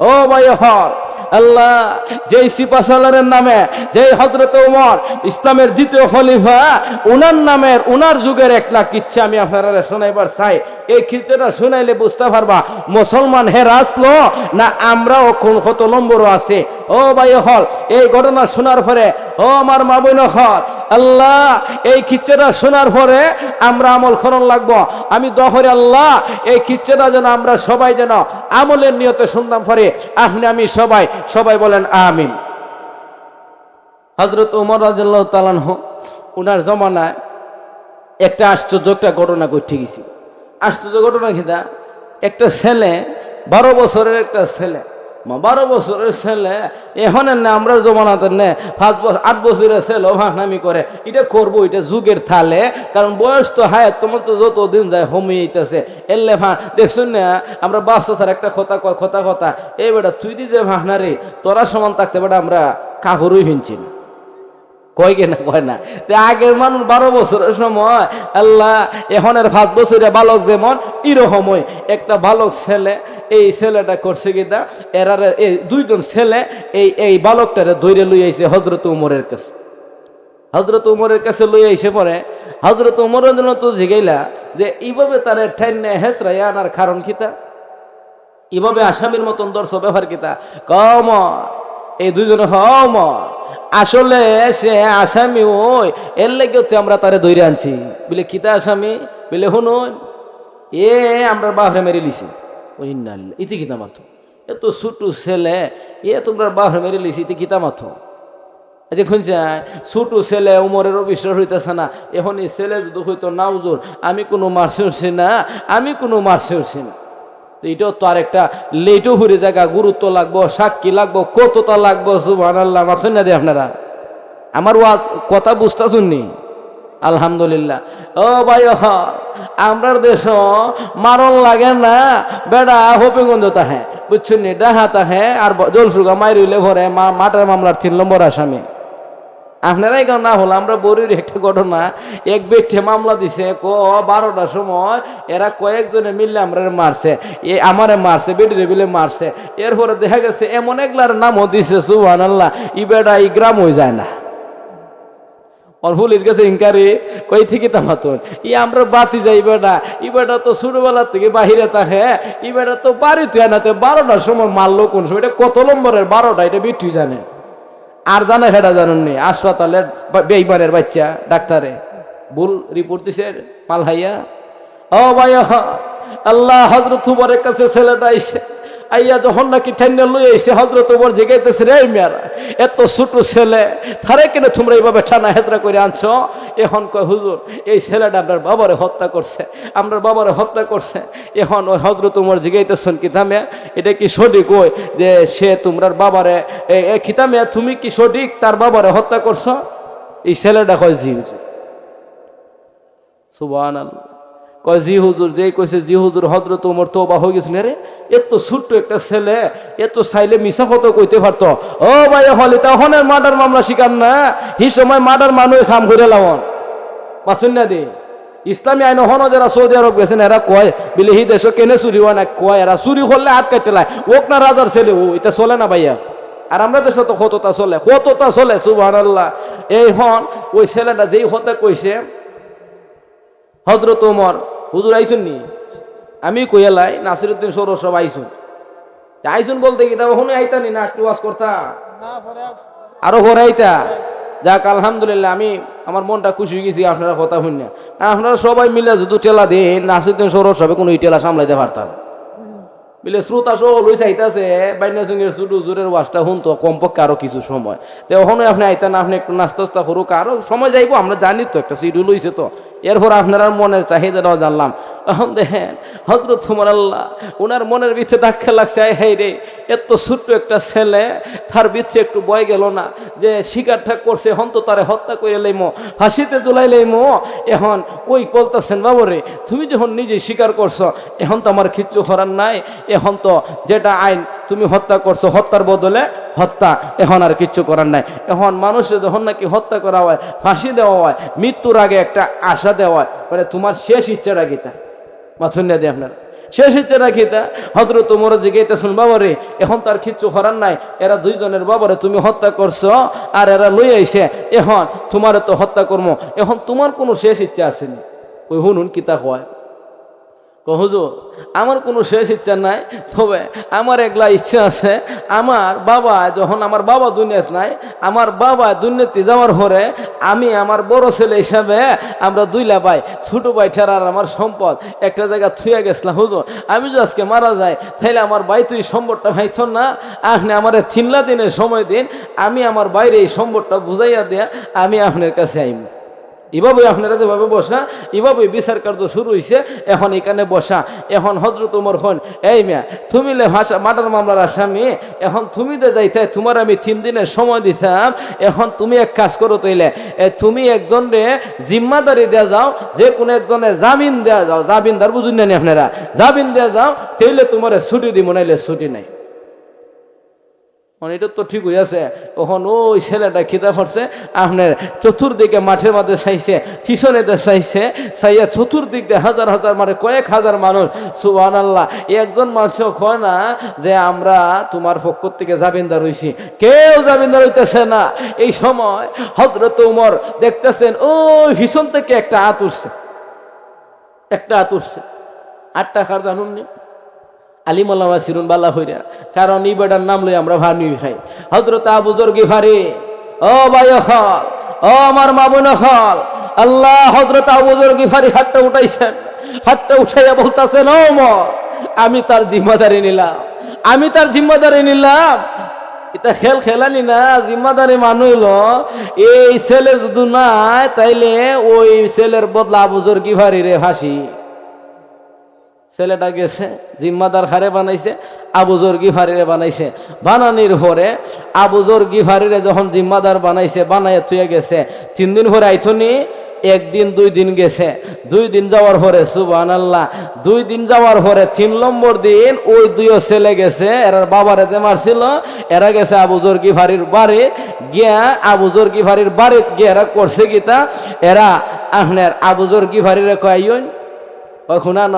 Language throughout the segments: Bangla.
ও ভাই হল আল্লাহ, যেই সিপাসালারের নামে, যেই হজরত উমর ইসলামের দ্বিতীয় খলিফা, উনার নামের, উনার যুগের এক লাখ কিচ্ছা আমি আপনারা শোনাইবার চাই। এই খিচ্ছাটা শুনাইলে বুঝতে পারবা, মুসলমান হে আসলো না আমরাও কোন কত নম্বরও আছে? ও ভাই হল, এই ঘটনা শোনার পরে, ও আমার মা হল, আল্লাহ, এই খিচ্ছাটা শোনার পরে আমরা আমল করণ লাগবো। আমি দহরে আল্লাহ, এই খিচ্ছাটা যেন আমরা সবাই যেন আমলের নিয়তে শুনতাম পরে, আপনি আমি সবাই সবাই বলেন আমিন। হজরত উমর রাজ্লাহ তালানহ উনার জমানায় একটা আশ্চর্য একটা ঘটনা ঘটে গেছি। আশ্চর্য ঘটনা খেদা একটা ছেলে, বারো বছরের একটা ছেলে বারো বছরের ছেলে এখন না, আমরা জমানাতে নে, পাঁচ বছর আট বছরের ছেলে ভাঙনামি করে, এটা করব, এটা যুগের থালে, কারণ বয়স তো হায়, তোমার তো যত দিন যায় হমিয়েছে এলে ভা দেখছুন না, আমরা বাচ্চা স্যার একটা কথা কথা কথা এই বেটা, তুই দি যে ভাঙনা রে, তোরা সমান থাকতে বেটা আমরা কাহরই হিনছি না। কয় না কয় না? তে আগের মানুষ বারো বছরের সময়, আল্লাহ, এখনের পাঁচ বছরের বালক যেমন ইরকমই একটা বালক ছেলে, এই ছেলেটা করছে কিনা এরারে এই দুইজন ছেলে, এই এই বালকটারে ধৈর্য লই আইছে হজরত উমরের কাছে। হজরত উমরের কাছে লই আইসে পরে হজরত উমরের জন্য তো জিগাইলা যে, এইভাবে তার ঠাইনে হেসরাই আনার কারণ কিতা এভাবে আসামির মতন দর্শ ব্যবহার কিতা কম এই দুইজনে হম আসলে সে আসামি ওই, এর লেগে তো আমরা তারে দৈরে আনছি। বলে কিতা আসামি? বলে শুনুন এ আমরা বাহরে মেরে লিছি। ওই নাল ইতি কিতা মাথো? এত ছোট্ট ছেলে, এ তোমরা বাহরে মেরে লিছি, ইতি কিতা মাথো? আচ্ছা খুঁজছাই ছোট ছেলে উমরের অবিশ্বাস হইতেছে না এখন এই ছেলে যদি হইতো না আমি কোনো মারছে উঠছি না আমি কোনো মারছে উঠছি না এটাও তো আর একটা লেটও হয়ে জায়গা গুরুত্ব লাগবো, সাক্ষী লাগবো, কতটা লাগবো সুবান আল্লাহ মাথুন না দিয়ে আপনারা? আমার ওয়াজ, কথা বুঝতে শুননি আলহামদুলিল্লাহ। ও ভাই আমরার দেশ মারণ লাগে না। বেড়া হপিগঞ্জ তাহে বুঝছেন নি? ডাহা তাহে আর জলসুগা মাইরইলে ভরে মা মাটার মামলার তিন নম্বর আসামি। আপনারাই কেন না হলো আমরা বরির একটা ঘটনা, এক ব্যক্তি মামলা দিছে, ক বারোটার সময় এরা কয়েকজনে মিললে আমরা মারছে, এ আমারে মারছে, বেডিরে বিলে মারছে, এরপরে দেখা গেছে এমন একলার নামও দিছে সুহান আল্লাহ ই বেটা ই গ্রাম হয়ে যায় না। ইনকারি, কই তামাতুন ই আমরা বাতি যাই বেটা তো থেকে বাহিরে তো বারোটার সময় মারলো কোন সময়? এটা কত নম্বরের বারোটা, এটা বিটুই জানে। আর জানে হেডা জানেননি হাসপাতালের বেইমানের বাচ্চা, ডাক্তারে। ভুল রিপোর্ট দিছে, পালহাইয়া। ও ভাই আল্লাহ হজরত হুমারের কাছে ছেলেটা আইসে আইয়া যখন নাকি ঠান্ডা লই আইসে হজরত উমর জেগাইতেছে, রে মেয়ারা, এত ছোট ছেলে থারে কিনে তোমরা এইভাবে ঠানা হেঁচড়া করে আনছো? এখন কয়, হুজুর, এই ছেলেটা আপনার বাবারে হত্যা করছে, আপনার বাবারে হত্যা করছে। এখন ওই হজরত উমর জিগাইতেছেন কিতামে এটা কি সঠিক ওই যে সে তোমরার বাবারে, এ খিতামে তুমি কি সঠিক তার বাবারে হত্যা করছ? এই ছেলেটা কয়, জি, হুজুর। সুবান কয়, জি হুজুর, যেই কইছে, জি হুজুর হজরত উমর তো বা হয়ে গেছিল রে। এত ছোট্ট একটা ছেলে, এত চাইলে মিশা কত কইতে পারতো। ও ভাই হলে তখনের মার্ডার মামলা শিকার না। হি সময় মার্ডার মানুষ খাম করে লাওন পাচ্ছেন না দি ইসলামী আইন হন যারা সৌদি আরব গেছেন, এরা কয়, বিলে হি দেশ কেনে চুরি হয় না? কয়, এরা চুরি করলে হাত কাটতে লাই ওক না রাজার ছেলে, ও, এটা চলে না ভাইয়া? আর আমরা দেশে তো কতটা চলে কতটা চলে সুবাহ এই হন, ওই ছেলেটা যেই হতে কইছে হজরত ওমর হুজুর আইসুন নি? আমি কইয়ালাই নাসিরুদ্দিন সৌর সব আইসুন। আইসুন বলতে কি তা ওখানে আইতানি না? একটু ওয়াজ করতা। আরও ঘরে আইতা। যাক আলহামদুলিল্লাহ আমি আমার মনটা খুশি হয়ে গেছি আপনারা কথা শুন না। আপনারা সবাই মিলে যদি টেলা দেন নাসিরুদ্দিন সৌর সবে কোনো টেলা সামলাইতে পারতাম। বলে শ্রোতা সহ লই চাইতেছে বাইনা সঙ্গে শুধু জোরের ওয়াজটা শুন তো কমপক্ষে আরও কিছু সময়। তো ওখানে আপনি আইতেন আপনি একটু নাস্তা করুক আরও সময় যাইবো আমরা জানি তো একটা শিডিউল হইছে তো। এরপর আপনার মনের চাহিদাটাও জানলাম। এখন দেখেন হজরত তোমার আল্লাহ ওনার মনের ভিতরে ধাক্কা লাগছে, আয় হাই রে, এত ছোট্ট একটা ছেলে, তার ভিতরে একটু বয় গেল না, যে শিকার ঠাক করছে, এখন তো তারে হত্যা করে লাইমো, ফাঁসিতে জুলাই লাইমো। এখন ওই বলতেছেন, বাবু রে, তুমি যখন নিজে স্বীকার করছ, এখন তো আমার কিচ্ছু করার নাই, এখন তো যেটা আইন তুমি হত্যা করছ, হত্যার বদলে হত্যা। এখন আর কিচ্ছু করার নাই। এখন মানুষের যখন নাকি হত্যা করা হয়, ফাঁসি দেওয়া হয়, মৃত্যুর আগে একটা আশা দেওয়া হয় মানে তোমার শেষ ইচ্ছাটা গীতা মাথুন দিয়ে আপনার। শেষ ইচ্ছে রাখি তা? হজরত উমর জিগাইতেছেন বাবারে এখন তার কিচ্ছু করার নাই। এরা দুইজনের বাবারে তুমি হত্যা করছ আর এরা লই আইছে। এখন তোমার তো হত্যা কর্ম। এখন তোমার কোনো শেষ ইচ্ছা আসেনি। ওই হুনুন কিতা হয়। হুজুর, আমার কোনো শেষ ইচ্ছা নাই, তবে আমার একলা ইচ্ছা আছে। আমার বাবা যখন আমার বাবা দুনিয়াত নাই, আমার বাবা দুর্নীতি যাওয়ার পরে আমি আমার বড় ছেলে হিসাবে আমরা দুইলা ভাই, ছোটো ভাই ঠেরার আমার সম্পদ একটা জায়গা থুয়ে গেছিলাম। হুজুর, আমি যদি আজকে মারা যাই তাহলে আমার ভাই তুই সম্পদটা ভাইত না? আপনি আমার তিনলা দিনের সময় দিন, আমি আমার বাইরে এই সম্পদটা বুঝাইয়া দেয়া আমি আপনার কাছে আইব এভাবে আপনারা যেভাবে বসা, এভাবে বিচার কার্য শুরু হয়েছে এখন এখানে বসা। এখন হজরত উমর হন, এই মিয়া, তুমি ভাষা মাটার মামলার আসামি, এখন তুমি দে যাইতে, তোমার আমি তিন দিনের সময় দিতাম, এখন তুমি এক কাজ করো তৈলে তুমি একজন রে জিম্মাদারি দেয়া যাও, যে কোনো একজনে জামিন দেয়া যাও, জামিনদার বুঝুন না আপনারা, জামিন দেয়া যাও, তাইলে তোমার ছুটি দিব, নাইলে ছুটি নাই। এটা তো ঠিক আছে ওখন ওই ছেলেটা খিদা পড়ছে আপনার চতুর্দিকে মাঠের মধ্যে চাইছে পিছনেতে চাইছে, চাইয়া চতুর্দিক দিয়ে হাজার হাজার মানে কয়েক হাজার মানুষ সুবান আল্লাহ একজন মানুষও কয় না যে আমরা তোমার পক্ষ থেকে জামিনদার হইছি। কেউ জামিনদার হইতেছে না। এই সময় হজরত উমর দেখতেছেন, ওই ভীষণ থেকে একটা উঠছে। একটা হাত উঠছে। আট টাকার জানুন নি আলিমাল্লামা সিরুন বাল্লা হইরা। কারণ এই বেটার নাম লই আমরা ভানি খাই। হজরত আবুজর গিফারি, ও ভাই হল ও আমার মামুন হল আল্লাহ হজরত আবুজর গিফারি হাতটা উঠাইছেন। হাতটা উঠাইয়া বলতেছেন ও মর আমি তার জিম্মাদারি নিলাম, আমি তার জিম্মাদারি নিলাম। এটা খেল খেলানি না, জিম্মাদারি মানুষ এই ছেলে যদি নাই, তাইলে ওই ছেলের বদলা আবুজর গিফারি রে ফাঁসি। ছেলেটা গেছে, জিম্মাদার খারে বানাইছে আবুজর গিফারিরে বানাইছে। বানানির পরে আবুজর গিফারিরে যখন জিম্মাদার বানাইছে, বানাইয়া থুয়ে গেছে। তিন দিন পরে আইথনি একদিন, দুই দিন গেছে। দুই দিন যাওয়ার পরে সুবান আল্লাহ দুই দিন যাওয়ার পরে তিন নম্বর দিন ওই দুইও ছেলে গেছে, এরার বাবার এতে মারছিল, এরা গেছে আবুজর গিফারির বাড়ি, গিয়া আবুজর গিফারির বাড়িত গিয়ে এরা করছে গীতা। এরা আপনার আবুজর গিফারিরে ওই শুনা ন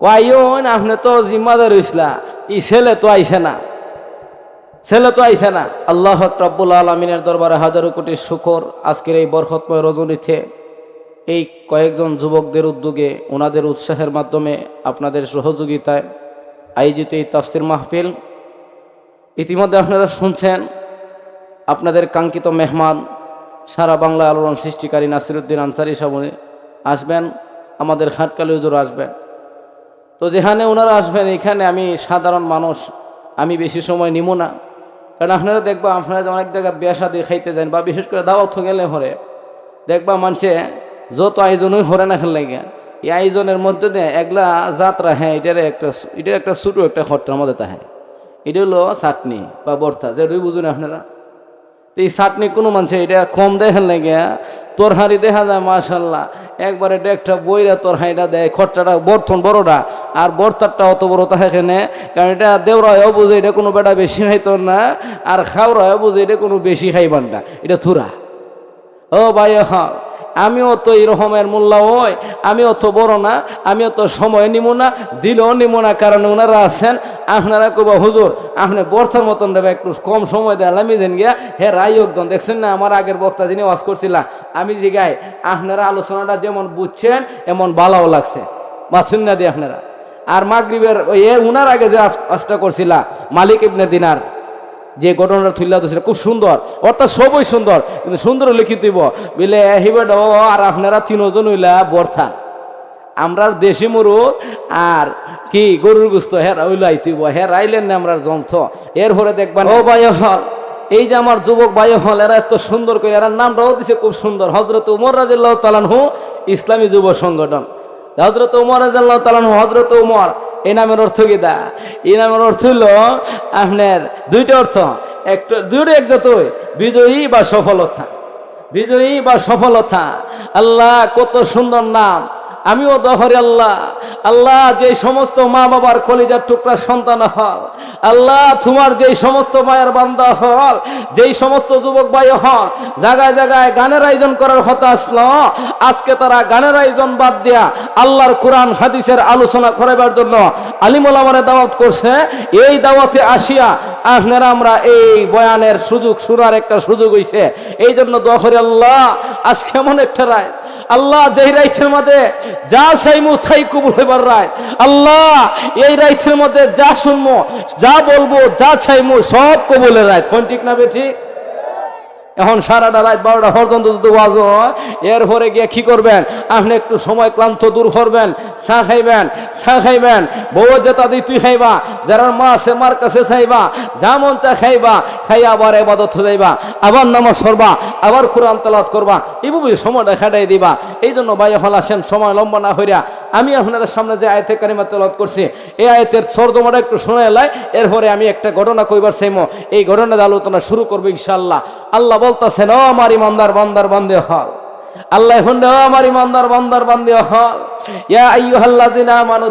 কয়ন আপনি তো জিম্মাদার হইসলা ই ছেলে তো আইসে না। ছেলে তো আইসে না। আল্লাহ রব্বুল আলমিনের দরবারে হাজারো কোটি শুকর। আজকের এই বরফতময় রজনীতে এই কয়েকজন যুবকদের উদ্যোগে, ওনাদের উৎসাহের মাধ্যমে আপনাদের সহযোগিতায় আয়োজিত এই তাফসির মাহফিল। ইতিমধ্যে আপনারা শুনছেন, আপনাদের কাঙ্ক্ষিত মেহমান সারা বাংলা আলোড়ন সৃষ্টিকারী নাসিরুদ্দিন আনসারি সামনে আসবেন, আমাদের খাটকালি হুজুর আসবেন। তো যেখানে ওনারা আসবেন, এখানে আমি সাধারণ মানুষ, আমি বেশি সময় নিব না। কারণ আপনারা দেখবা, আপনারা যে অনেক জায়গায় বিয়া শাদি খাইতে যান, বা বিশেষ করে দাওয়াত গেলে হরে দেখবা মানছে যত আয়োজনই হরে না খেলে লাগে এই আয়োজনের মধ্যে দিয়ে একলা যাত্রা হ্যাঁ এটার একটা এটার একটা ছোটো একটা খরটার মধ্যে তাহে এটা হলো চাটনি বা বর্তা যেটাই বুঝুন আপনারা। এই চাটনি কোনো মানুষে এটা কম দেখেন লাগে তোর হাঁড়ি দেখা যায়, মাশাল্লাহ। একবারে ডেকটা বইরা তোর হাঁড়িটা দেয় খরটাটা বর্তন বড়টা, আর বর্তারটা অত বড় এখানে কারণ এটা দেওরায় বুঝে এটা কোনো বেটা বেশি খাইতো না, আর খাওয়ায় বুঝে এটা কোনো বেশি খাইবান না এটা থুরা। ও ভাই হ্যাঁ আমিও তো এরকমের মূল্য ওই, আমিও তো বড় না, আমিও তো সময় নিব না, দিলেও নিব না, কারণ ওনারা আছেন, আপনারা কব হুজুর, আপনি বর্ষার মতন দেবে, একটু কম সময় দেয় আমি যেন গিয়া, হে রাই একদম দেখছেন না, আমার আগের বক্তা যিনি ওয়াজ করছিলাম আমি যে গাই আপনারা আলোচনাটা যেমন বুঝছেন, এমন ভালোও লাগছে, মাথুন না দিয়ে আপনারা। আর মাগরিবের এ, উনার আগে যে আজটা করছিলা, মালিক ইবনে দিনার যে ঘটনাটা তুললা তো সেটা খুব সুন্দর। অর্থাৎ সবই সুন্দর, কিন্তু সুন্দর লিখিত বিলে হিবেড আর আপনারা তিনজন হইলা বর্থা আমরা দেশি মরু, আর কি গরুর গুস্ত, হেরা হইল আইতিব হের আইলেন না আমরা যন্ত্র। এর পরে দেখবেন, ও বাই হল, এই যে আমার যুবক বাই হল, এরা এত সুন্দর করে, এরা নামটাও দিছে খুব সুন্দর। হজরত উমর রাজিল্লাহ তালানহু ইসলামী যুব সংগঠন। হজরত উমর রাজিল্লাহ তালানহু হজরত উমর এই নামের অর্থ কি দা? এই নামের অর্থ হইল আপনার দুইটা অর্থ। একটা, দুইটা এক যতই বিজয়ী বা সফলতা। বিজয়ী বা সফলতা। আল্লাহ কত সুন্দর নাম। আমিও দহরে আল্লাহ। আল্লাহ যে সমস্ত মা বাবার কলিজার টুকরা সন্তান হল। আল্লাহ তোমার যেই সমস্ত মায়ের বান্দা হল, যেই সমস্ত যুবক ভাই হল, জায়গায় জায়গায় গানের আয়োজন করার কথা আসলো আজকে তারা গানের আয়োজন বাদ দিয়া আল্লাহর কোরআন, হাদিসের আলোচনা করাবার জন্য আলিমুল আমারে দাওয়াত করছে। এই দাওয়াতে আসিয়া আপনারা আমরা এই বয়ানের সুযোগ শোনার একটা সুযোগ হইছে। এই জন্য দখরে আল্লাহ আজ কেমন একটা রায়। আল্লাহ যেই রাইছের মধ্যে যা চাইমু তাই কবুল হইবার রায়। আল্লাহ, এই রাইছের মধ্যে যা শুনব যা বলব, যা চাইমু, সব কবুলের রায়। কোন ঠিক না বেঠিক? এখন সারাটা রাত বারোটা পর্যন্ত যদি ওয়াজ হয়, এরপরে গিয়ে কি করবেন? আপনি একটু সময় ক্লান্ত দূর করবেন, চা খাইবেন চা খাইবেন। বউ জেতা দি তুই খাইবা যারা মা আছে, মার কাছে চাইবা, যা মন চা খাইবা খাই আবার এবাদত যাইবা, আবার নামাজ পড়বা, আবার কোরআন তালাত করবা। এইভাবে সময়টা খাটাই দিবা। এই জন্য ভাই এখন আসেন, সময় লম্বা না হইয়া আমি আপনাদের সামনে যে আয়তে কারিমা তলত করছি, এই আয়তের সর্দমাটা একটু শোনা এলাই এরপরে আমি একটা ঘটনা কইবার সেমো এই ঘটনার আলোচনা শুরু করব ইনশাল্লাহ আল্লাহ বলতেছেন, ও আমার ইমানদার বান্দার বান্দে হল আল্লাহ এখন আমার ইমানদার বান্দার বান্দে হল ইয়া আইয়ুহাল্লাযিনা আমানু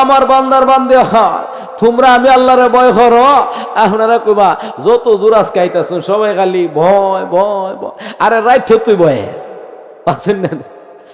আমার বান্দার বান্দে হল তোমরা আমি আল্লাহরে ভয় করো। আপনারা কইবা, যত দূর আজকে আইতাছেন সবাই খালি ভয় ভয় ভয়। আরে রাইট তুই ভয়ের পাচ্ছেন না?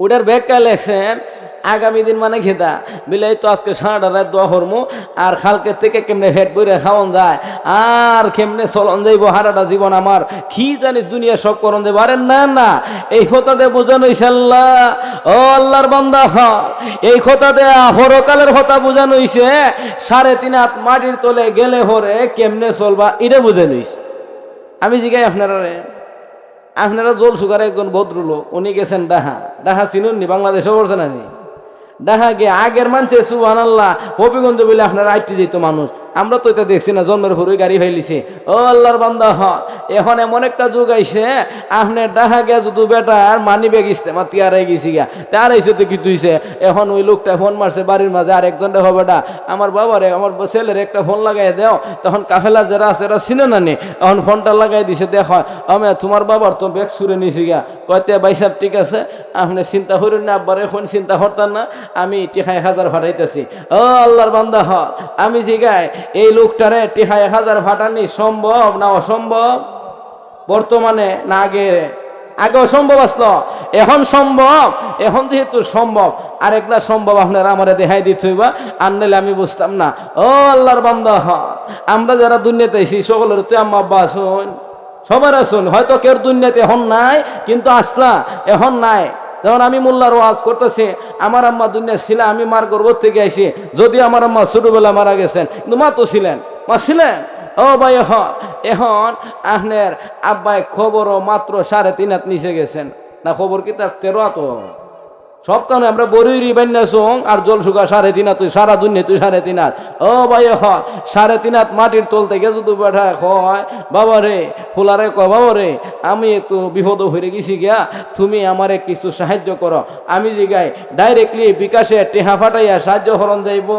ওটার ব্যাখ্যা লেখছেন, আগামী দিন মানে খেতা বিলাই তো আজকে সারাটা রাত দোয়া করমু, আর খালকে থেকে কেমনে হেড বইরে খাওয়ান যায়, আর কেমনে চলন যাইব হারাটা জীবন আমার, কি জানিস দুনিয়া সব করন যাইব? আরে, না না, এই কথাতে বোঝানো হইছে আল্লাহ। ও আল্লাহর বান্দা এই কথাতে হরকালের কথা বোঝানো হইছে। সাড়ে তিন হাত মাটির তলে গেলে হরে কেমনে চলবা, এটা বোঝানো হইছে। আমি জিগাই আপনারা আপনারা জল সুগার একজন ভদ্রলোক, উনি গেছেন ডাহা। ডাহা চিনুননি বাংলাদেশে পড়ছে না ডাহা গিয়ে আগের মানছে সুবান আল্লাহ হবিগঞ্জ বলে আপনারা আইটি যেত মানুষ। আমরা তো এটা দেখছি না, জন্মের পরে গাড়ি ফেলিছি। ও আল্লাহর বান্দা হ, এখন এমন একটা যুগ আইছে, আপনি ডাহা গিয়া যদি বেটার মানি ব্যাগ ইস্তেমা তিয়ারাই গেছি গিয়া, তার আইসে তো কি তুইছে? এখন ওই লোকটা ফোন মারছে বাড়ির মাঝে, আর একজন দেখো বেটা, আমার বাবারে, আমার ছেলের একটা ফোন লাগাই দেও। তখন কাফেলার যারা আছে এরা চিনে না নি, এখন ফোনটা লাগাই দিছে, দেখো, আমি তোমার বাবার তো ব্যাগ সুরে নিছি গিয়া। কয়তে বাইসাব ঠিক আছে, আপনি চিন্তা করেন না, আব্বার এখন চিন্তা করতাম না, আমি টিখাই হাজার ফাটাইতেছি। ও আল্লাহর বান্দা হ, আমি জিগাই এই লোকটারে টিহা এক হাজার ফাটানি সম্ভব না অসম্ভব? বর্তমানে না আগে আগে অসম্ভব আসলো। এখন সম্ভব, এখন যেহেতু সম্ভব আর আরেকটা সম্ভব আপনারা আমার দেখাই দিতে হইবা, আর নাহলে আমি বুঝতাম না। ও আল্লাহর বান্দা, আমরা যারা দুনিয়াতে আইছি, সকলের তুই আম্মা আব্বা আসুন, সবার আসুন। হয়তো কেউ দুনিয়াতে এখন নাই, কিন্তু আসলা, এখন নাই। যেমন আমি মোল্লার ওয়াজ করতেছি, আমার আম্মা দুনিয়া ছিল আমি মার গর্ব থেকে আইছি যদি আমার আম্মা ছোটবেলা মারা গেছেন, কিন্তু মা তো ছিলেন, মা ছিলেন। ও ভাই, এখন এখন আহনের আব্বাই খবরও মাত্র সাড়ে তিন হাত নিচে গেছেন। না খবর কি তার তেরো হাত? সব কারণে আমরা বরুইরি বান্যা সং আর জল শুকা সাড়ে তিন তুই সারা দুনিয়া তুই সাড়ে তিন ও ভাই এখন সাড়ে তিন মাটির তল থেকে যদি বেঠা হয়, বাবা রে, ফুলারে ক, বাবা রে, আমি একটু বিপদ হয়ে গেছি গিয়া, তুমি আমারে কিছু সাহায্য করো। আমি জিগাই ডাইরেক্টলি বিকাশে টেহা ফাটাইয়া সাহায্য হরণ যাইব।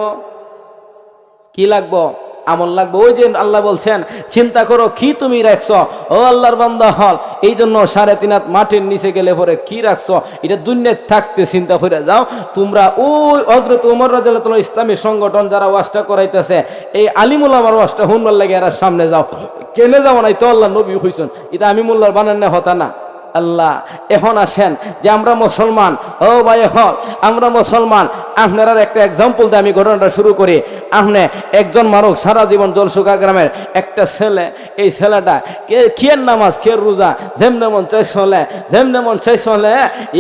কি লাগবো? আমল লাগবে। ওই যে আল্লাহ বলছেন, চিন্তা করো, কি তুমি রাখছ? ও আল্লাহর বান্দা, হল, এই জন্য সাড়ে তিন হাত মাটির নিচে গেলে পরে কি রাখছ? এটা দুনিয়ায় থাকতে চিন্তা করে যাও। তোমরা ওই হজরত উমর রাজু ইসলামী সংগঠন যারা ওয়াজটা করাইতেছে, এই আলিমুল আমার ওয়াজটা হুন্নার লাগে, এরা সামনে যাও। কেনে যাও নাই তো আল্লাহ নবী হইছেন। এটা আমি মোল্লার বানান না হতা না। আল্লাহ, এখন আসেন যে আমরা মুসলমান। ও ভাই এখন, আমরা মুসলমান। আপনার একটা এক্সাম্পল দিয়ে আমি ঘটনাটা শুরু করি। আপনি একজন মানুষ, সারা জীবন জলসুকা গ্রামের একটা ছেলে, এই ছেলেটা কে, কিয়ের নামাজ কে রোজা? যেমনে মন চাই চলে, যেমনে মন চাই চলে,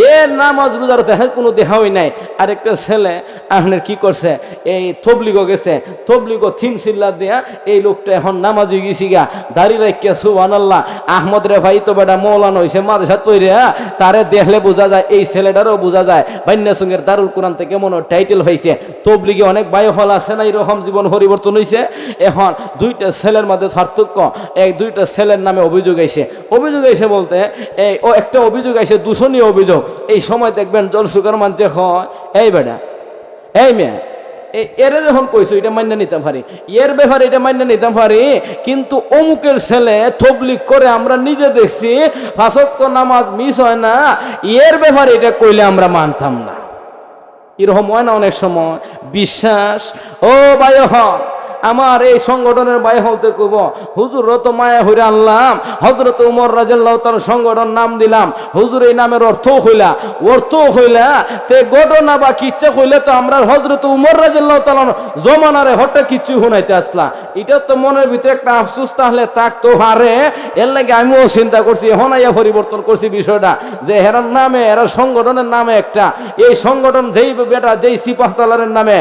এ নামাজ রোজার দেহে কোনো দেহাই নাই। আর একটা ছেলে আপনার কি করছে? এই থবলিগো গেছে। থবলিগো থিন সিল্লা দিয়া এই লোকটা এখন নামাজ গেছি গা। দাঁড়িয়ে রাখিয়া সুবান আল্লাহ আহমদ রে ভাই তো বেটা মৌলান হয়েছে মাদ্রাসা তৈরি হ্যাঁ? তারে দেখলে বোঝা যায়, এই ছেলেটারও বোঝা যায়, বান্যা সঙ্গের দারুল কোরআন থেকে মনে টাইটেল হয়েছে। তবলিগে অনেক বায়ুফল আছে না এরকম জীবন পরিবর্তন হয়েছে এখন দুইটা ছেলের মধ্যে পার্থক্য, এই দুইটা ছেলের নামে অভিযোগ আইছে। অভিযোগ আইছে বলতে, এই ও একটা অভিযোগ আইছে, দূষণীয় অভিযোগ। এই সময় দেখবেন জলসুকার মানছে হয়, এই বেটা, এই মেয়ে এর যখন কইছো, এটা মান্য নিতে পারি। এর ব্যাপারে এটা মান্য নিতে পারি, কিন্তু অমুকের ছেলে থবলিক করে আমরা নিজে দেখছি ফাঁসক্ত নামাজ মিস হয় না, এর ব্যাপারে এটা কইলে আমরা মানতাম না। এরকম হয় না অনেক সময়। বিশ্বাস, ও বায় হন আমার এই সংগঠনের বাই হতে কব হুজুর রত মায়া হইরে আনলাম হজরত উমর রাজাল্লাহ তার সংগঠন নাম দিলাম, হুজুর এই নামের অর্থ হইলা অর্থ হইলা, তে ঘটনা বা কিচ্ছা হইলে তো আমরা হজরত উমর রাজাল্লাহ তাল জমানারে হঠাৎ কিচ্ছু শুনাইতে আসলা এটা তো মনের ভিতরে একটা আফসুস, তাহলে তাক তো হারে, এর লাগে আমিও চিন্তা করছি, এখন আইয়া পরিবর্তন করছি বিষয়টা, যে হেরার নামে এরা সংগঠনের নামে একটা, এই সংগঠন যেই বেটা, যেই সিপাহ সালারের নামে